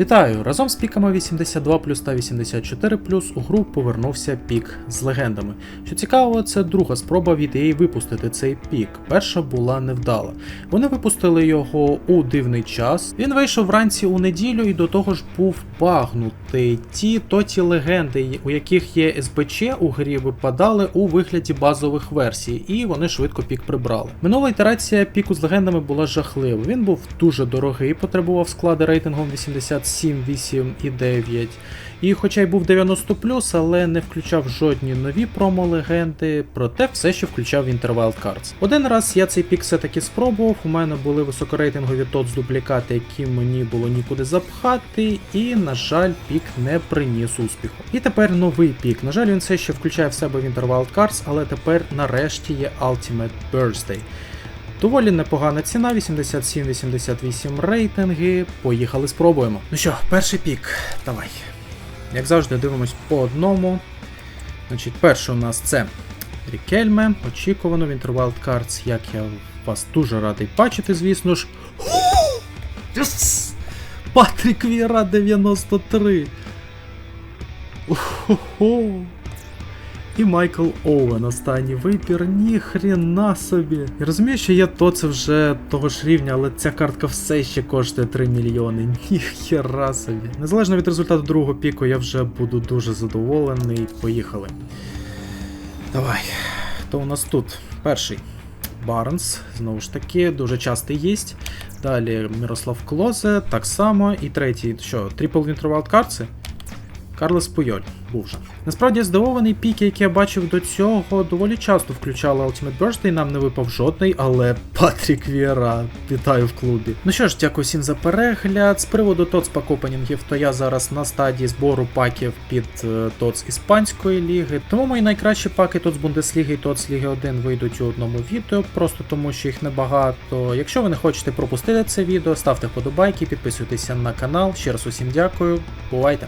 Вітаю! Разом з піками 82 плюс та 84 плюс у гру повернувся пік з легендами. Що цікаво, це друга спроба від EA випустити цей пік. Перша була невдала. Вони випустили його у дивний час. Він вийшов вранці у неділю і до того ж був багнутий. Ті то ті легенди, у яких є СБЧ у грі, випадали у вигляді базових версій, і вони швидко пік прибрали. Минула ітерація піку з легендами була жахлива. Він був дуже дорогий, потребував склади рейтингом 87, 8 і 9. І хоча й був 90 але не включав жодні нові промо-легенди, проте все ще включав Interwild Cards. Один раз я цей пік все-таки спробував, у мене були високорейтингові TOTS дублікати, які мені було нікуди запхати, і, на жаль, пік не приніс успіху. І тепер новий пік. На жаль, він все ще включає в себе Winter Wild Cards, але тепер нарешті є Ultimate Birthday. Доволі непогана ціна, 87-88 рейтинги. Поїхали, спробуємо. Ну що, перший пік, давай. Як завжди, дивимось по одному. Значить, перший у нас це Рікельме, очікувано, Winter Wild Cards, як я вас дуже радий бачити, звісно ж. Патрік Віра 93. Охо-хо. І Майкл Оуен, останній вибір, ніхрена собі. Я розумію, що є то це вже того ж рівня, але ця картка все ще коштує 3 мільйони. Ніхера собі. Незалежно від результату другого піку, я вже буду дуже задоволений. Поїхали. Давай. Хто у нас тут? Перший. Барнс, знову ж таки, дуже часто їсть. Далі Мирослав Клозе, так само. І третій, що, Triple Winter Wild Cards? Карлес Пуйоль був. Насправді здивований пік, який я бачив до цього, доволі часто включали Ultimate Birthday, нам не випав жодний, але Патрік Віра, вітаю в клубі. Ну що ж, дякую всім за перегляд. З приводу ТОЦ пак опенінгів, то я зараз на стадії збору паків під е, ТОЦ іспанської ліги. Тому мої найкращі паки ТОЦ Бундесліги і ТОЦ Ліги 1 вийдуть у одному відео, просто тому що їх небагато. Якщо ви не хочете пропустити це відео, ставте вподобайки, підписуйтеся на канал. Ще раз усім дякую. Бувайте!